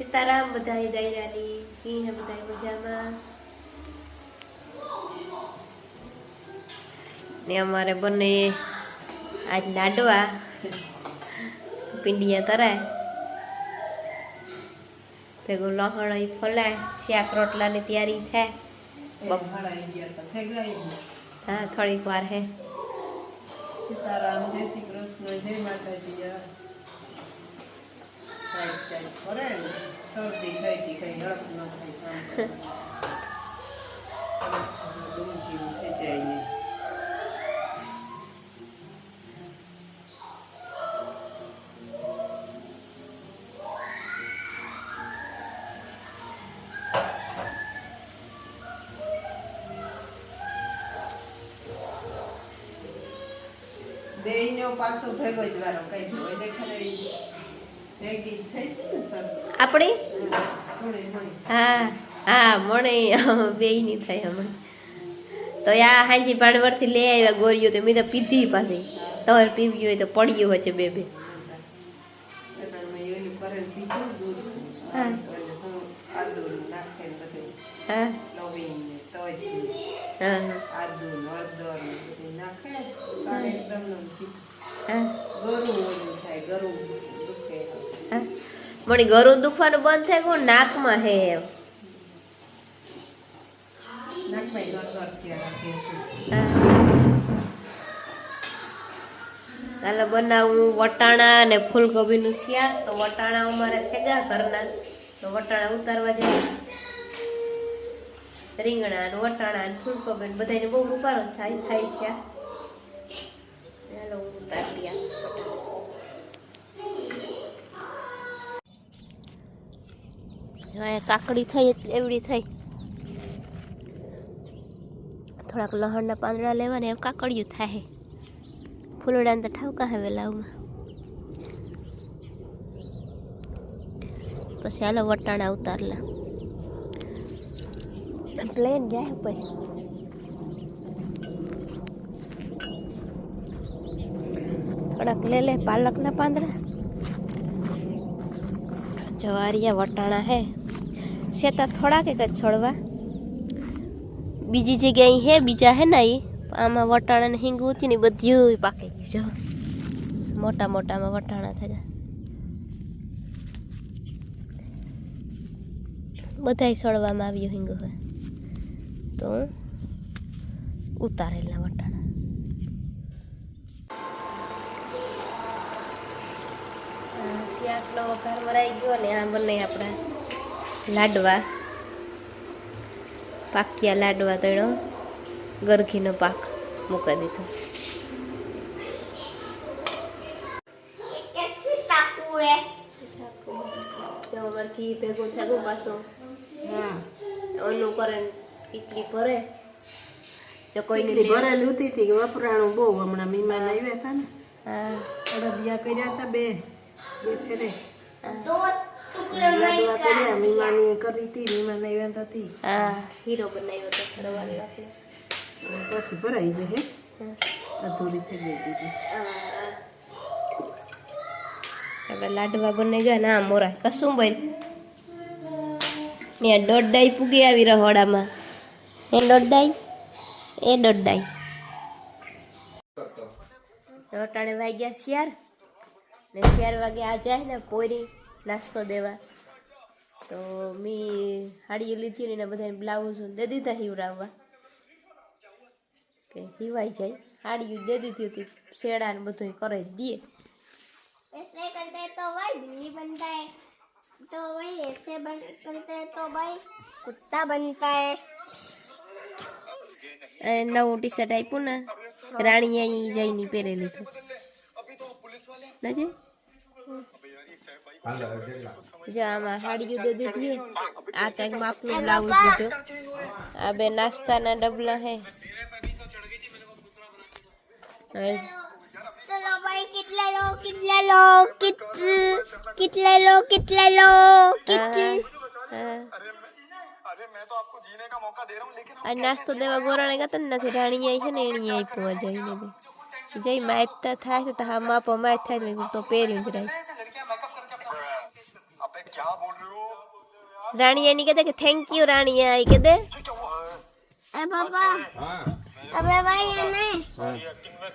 સીતારામ બધાય દાયરાની કિંગ હે બધાય મજામાં. ને અમારે બંને આજ લાડવા પીંડિયા તરાય ભેગું લહણ ફોલાય ફલાય શાક રોટલાની તૈયારી થાય. હા થોડીક વાર હે. સીતારામ જય શ્રી કૃષ્ણ જય માતાજી કાંઈક કાંઈક કરે ને શરદી થઈ હતી કઈ હળપ ન થાય કામ કરે દૂધ જેવું થઈ જાય ને બેયનો પાછો ભેગો જ વારો, કઈ હોય દેખાડે આપણી? હા હા મળે બે ની થાય હમણાં. તો આ હાંજી ભાણવરથી લઈ આવ્યા ગોળીઓ તો મેં તો પીધી પાછી. તમારે પીવી હોય તો પડ્યું હોય છે બે બે. હા. મળી ગરું દુખવાનું બંધ થાય ગયું નાકમાં હે એમ. ચાલો બનાવું વટાણા અને ફૂલગોબીનું શિયાળ. તો વટાણા અમારે ભેગા કરના તો વટાણા ઉતારવા જાય. રીંગણા ને વટાણા ને ફૂલગોબી ને બધાને બહુ રૂપારો થાય થાય છે. ચાલો ઉતારી કાકડી થઈ એવડી થઈ. થોડાક લહણના પાંદડા લેવાને એમ કાકડિયું થાય. ફૂલડાને તો ઠાવકા હવે લાવમાં પછી હાલો વટાણા ઉતારલા પ્લેન જાય પછી થોડાક લે લે પાલકના પાંદડા. જવારિયા વટાણા હે. શેતા થોડાક એક જ છોડવા. બીજી જગ્યાએ હે, બીજા હે ને ઈ આમાં વટાણા ને હિંગ હતી ને બધું પાકી ગયું, જો. મોટા મોટામાં વટાણા થયા. બધાય સળવામાં આવ્યું હિંગ હવે. તો ઉતારેલા વટાણા. આ શિયાળનો વઘાર મરાઈ ગયો ને, આ બને આપણા. લાડવા. પાક્યા લાડવા તળો ગરખીનો પાક મૂકી દીધો. ઘી ભેગું થયું પાછું. હા. ઓલું કરે કેટલી ભરે. જો કોઈને ભરેલી હતી હતી કે વપરાણું બહુ. હમણાં મહેમાન આવ્યા હતા ને. હા. અડદિયા કર્યા હતા બે. બે ફેરે. લાડવા કર્યા મીમાની કરી હતી મહેમાન આવ્યા હતી હા. હીરો બનાવ્યો તો રવાની વાટલો. પછી ભરાઈ જાય અધૂરી થઈ ગઈ હતી આપણે લાડવા બને ગયા ના મોરા. કશું ભાઈ ને દોઢાઈ પૂગી આવી રહોડામાં એ દોડાઈ એ દોડાઈ અટાણે વાગ્યા શિયાર ને શિયાર વાગે આ જાય ને પોરી. નાસ્તો દેવા તો મી હાડી લીધી ને એના બધા બ્લાઉઝ દે દીધા હિવરાવવા કે હિવાઈ જાય હાડીયું દે દીધી હતી શેડા ને બધું કરે દઈએ ऐसे करते हैं तो भाई बिल्ली बनता है तो भाई ऐसे बन करते हैं तो भाई कुत्ता बनता है અને નવું ટી શર્ટ આપ્યું ને રાણીએ અહીં જઈને પહેરેલું હતું નજે જો આમાં સાડીઓ દે દીધી આ કંઈક માપનું બ્લાઉઝ દીધું આ બે નાસ્તાના ડબલા હે ચલો ભાઈ કેટલા લો કેટલા લો કેટલા લો કેટલા લો કેટલા નાસ્તો દેવા ગોરાણે ગતા નથી રાણી આવી છે ને એણી આપ્યો જઈને જઈ માપતા થાય છે તો હા માપો માય થાય તો પહેરી જ રાખ રાણીયા ની કહેતા કે થેન્ક યુ રાણીયા એ કહેતે એ બાપા હવે ભાઈ એને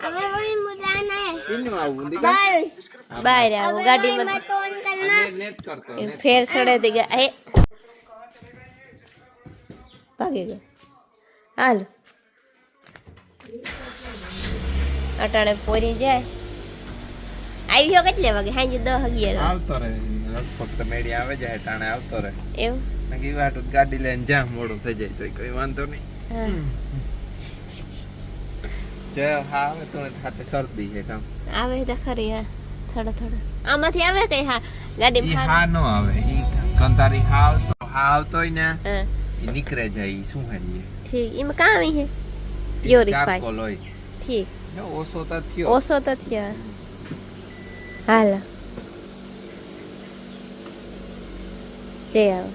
હવે ભાઈ મુદાને કિન્નું આવું બાય બાય આવું ગાડી માં ફોન કરના નેટ કરતો ફેર સડે દે એ ભાગી ગયો હાલ અટાણે પોરી જાય આવ્યો કેટલે વાગે સાંજે દસ અગિયાર આવતો રહે ફક્ત મેડી આવે જાય ટાણે આવતો રહે. એવું? નકી વાટ ગાડી લઈને જા મોડું થઈ જાય. તો કોઈ વાંધો નહીં. જે હા આવે તો ખાતે શરદી છે કામ. આવે તો ખરી હા. થોડો થોડો. આમાંથી આવે કઈ હા? ગાડી હા? નો આવે. ઈ કંતારી હા આવતો હા આવતો ને ઈ નીકળે જાય શું હરીએ? ઠીક. એમાં કામ હે છે? પ્યોરિફાઈ ચારકોલ ઠીક. ઓછો તો થયો. ઓછો તો થયો. હાલ. જઈ આવો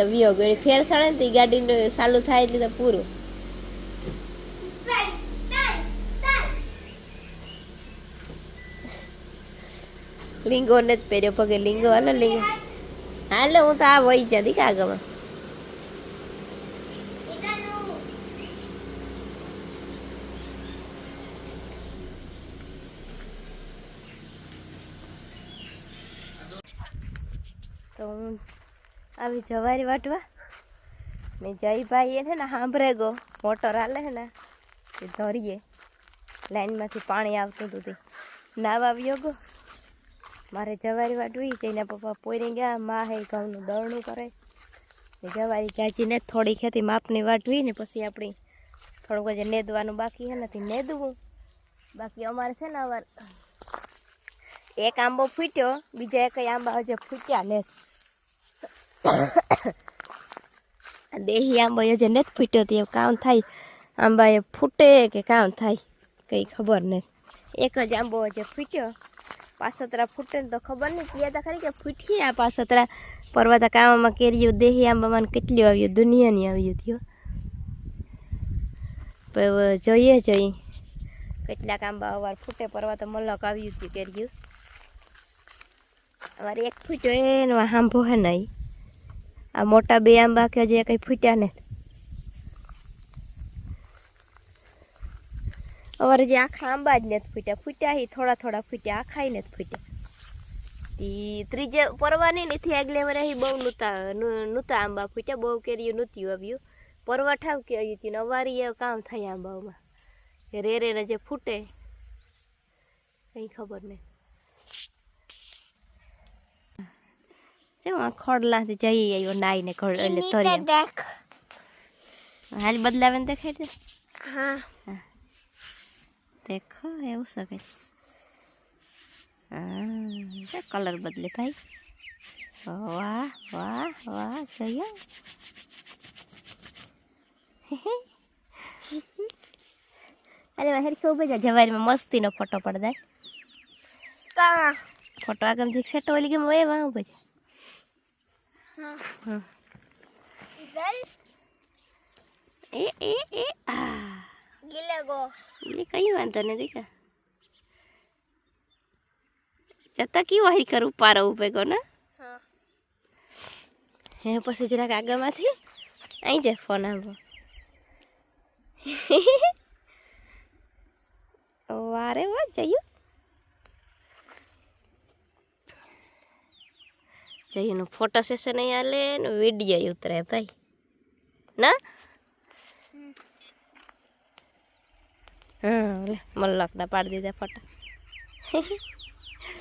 તો વિયો ગયો. ફેર તો ઈ ગાડી ચાલુ થાય એટલે તો પૂરું. લિંગો જ પહેર્યો. પગે લિંગો હાલો લિંગો. હાલો, હું તો આ વહી જતી કાગમાં તો હું આવી જવારી વાટવા. ને જયભાઈ એને ને સાંભળે ગો, મોટર હાલે ને, એ ધરીએ. લાઈનમાંથી પાણી આવતું હતું તે. નાવા આવ્યો ગો. મારે જવારી વાટવી જઈને પપ્પા પોરી ગયા, મા હે ઘઉંનું દળનું કરે. ને જવારી ચાચીને થોડી ખેતી માપની વાટવી ને પછી આપણી થોડુંક જે નેદવાનું બાકી છે નથી નેદવું. બાકી અમારે છે ને અવાર એક આંબો ફૂટ્યો, બીજા એક આંબા હજે ફૂટ્યા ને. દેહી આંબો હજે નથી ફૂટ્યો, તે કામ થાય. આંબા એ ફૂટે કે કામ થાય, કંઈ ખબર નહીં. એક જ આંબો હજે ફૂટ્યો. પાસતરા ફૂટે ને તો ખબર નહીં કીયા તા ખરી કે ફૂટી આ પાસતરા પરવાતા કામમાં કેર્યું દેહી આંબામાં કેટલું આવ્યું દુનિયાની આવ્યું થયો જોઈએ જોઈએ. કેટલાક આંબા અવાર ફૂટે પરવા તો મલક આવ્યું હતું કેર્યું અમારે એક ફૂટ્યો એનો આંબો હે નહીં આ મોટા બે આંબા કે જે કંઈ ફૂટ્યા નથી. અમારે જે આખા આંબા જ નથી ફૂટ્યા. ફૂટ્યા હી, થોડા થોડા ફૂટ્યા આખાય નથી ફૂટ્યા. એ ત્રીજે પરવાની નથી આગલે વરે બહુ નૂતા નૂતા આંબા ફૂટ્યા. બહુ કેરીયું નૂત્યું આવ્યું પરવા ઠાવ કે આવ્યું હતું અવારી એ કામ થાય આંબાઓમાં. કે રે રે ને જે ફૂટે, કંઈ ખબર નહીં. કેમ ખોડલાથી જઈ આવ્યો નાઈને ખોડ એટલે ધરી હાલ બદલાવે ને દેખાય છે? હા. દેખો એવું છે ભાઈ હા કલર બદલે ભાઈ. વાહ વાહ વાહ જોયો અરે બહાર ખૂબ જ જવારીમાં મસ્તીનો ફોટો પડદાય ફોટો આગળ જીક છે ટોલી કેમ હોય વાહ પછી હા એ એ એ, આ. ગિલેગો એ કઈ વાંધો નથી કા. જતા કી વાહી કરું પારો ઉભે ગો ને? હે, પછી જરાક આગળમાંથી અહીં જાય ફોન આવો વારે વાત જયું જયુંનું ફોટો સેશન અહીં આલે ને વિડીયો ઉતરે ભાઈ ના હા લે મલ્લકના પાડી દીધા ફોટા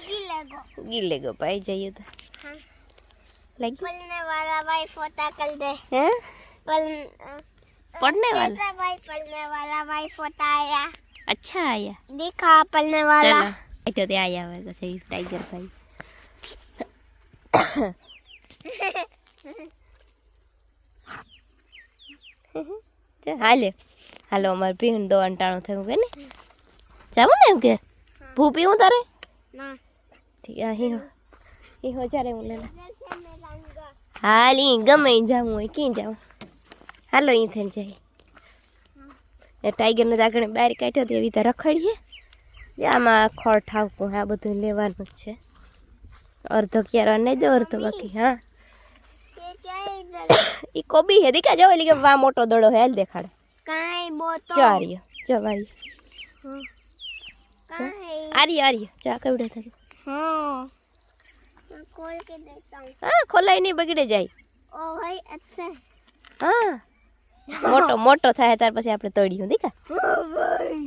गिले गो ગીલે ગો ભાઈ જઈએ તો हाँ લાગી पलने वाला भाई फोटा कर दे હે पल पढ़ने वाला कैसा भाई पलने वाला भाई फोटा आया अच्छा आया दिखा पलने वाला चलो तो ते आया हुआ तो सही टाइगर भाई ચાલ हाले हालो अमर पिन दो अंटाणो थे गे ने जाबो ने के भू पियो तारे ना ठीक है ही हो ही हो जा रे उले ना हाली गमे जाऊ के जाऊ हालो ई थे जाए ये टाइगर ने जाकर बाहर काटो देवी त रखड़ी है या मा खोर ठाकू है बतु लेवानो छे અડધો ક્યારે નહીં દો અડધો બાકી હા इधर ઈ કોબી હે દીકા જો એલી કે વા મોટો દડો હે હાલ દેખાડે कहाँ है वो तो જો આર્ય જો વારી कहाँ है આર્ય આર્ય જો આ કવડે થાય हाँ मैं खोल के देखता हूँ હા ખોલાય નહીં બગડે જાય ओ भाई अच्छा है હા મોટો મોટો થાય ત્યાર પછી આપણે તળ્યું દીકા ओ भाई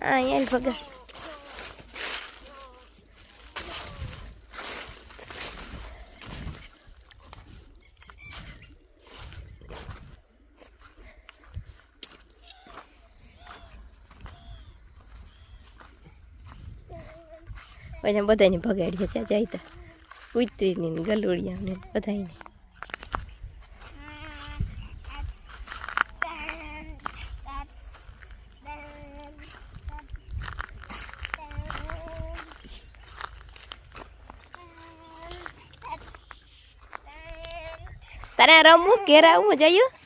Ah, ele devagar. પછી બધાને ભગાડીએ ત્યાં જાય તા કુતરીની ગલુડિયાને બધાને તારે આ રમવું ઘેર આવવું જયું Then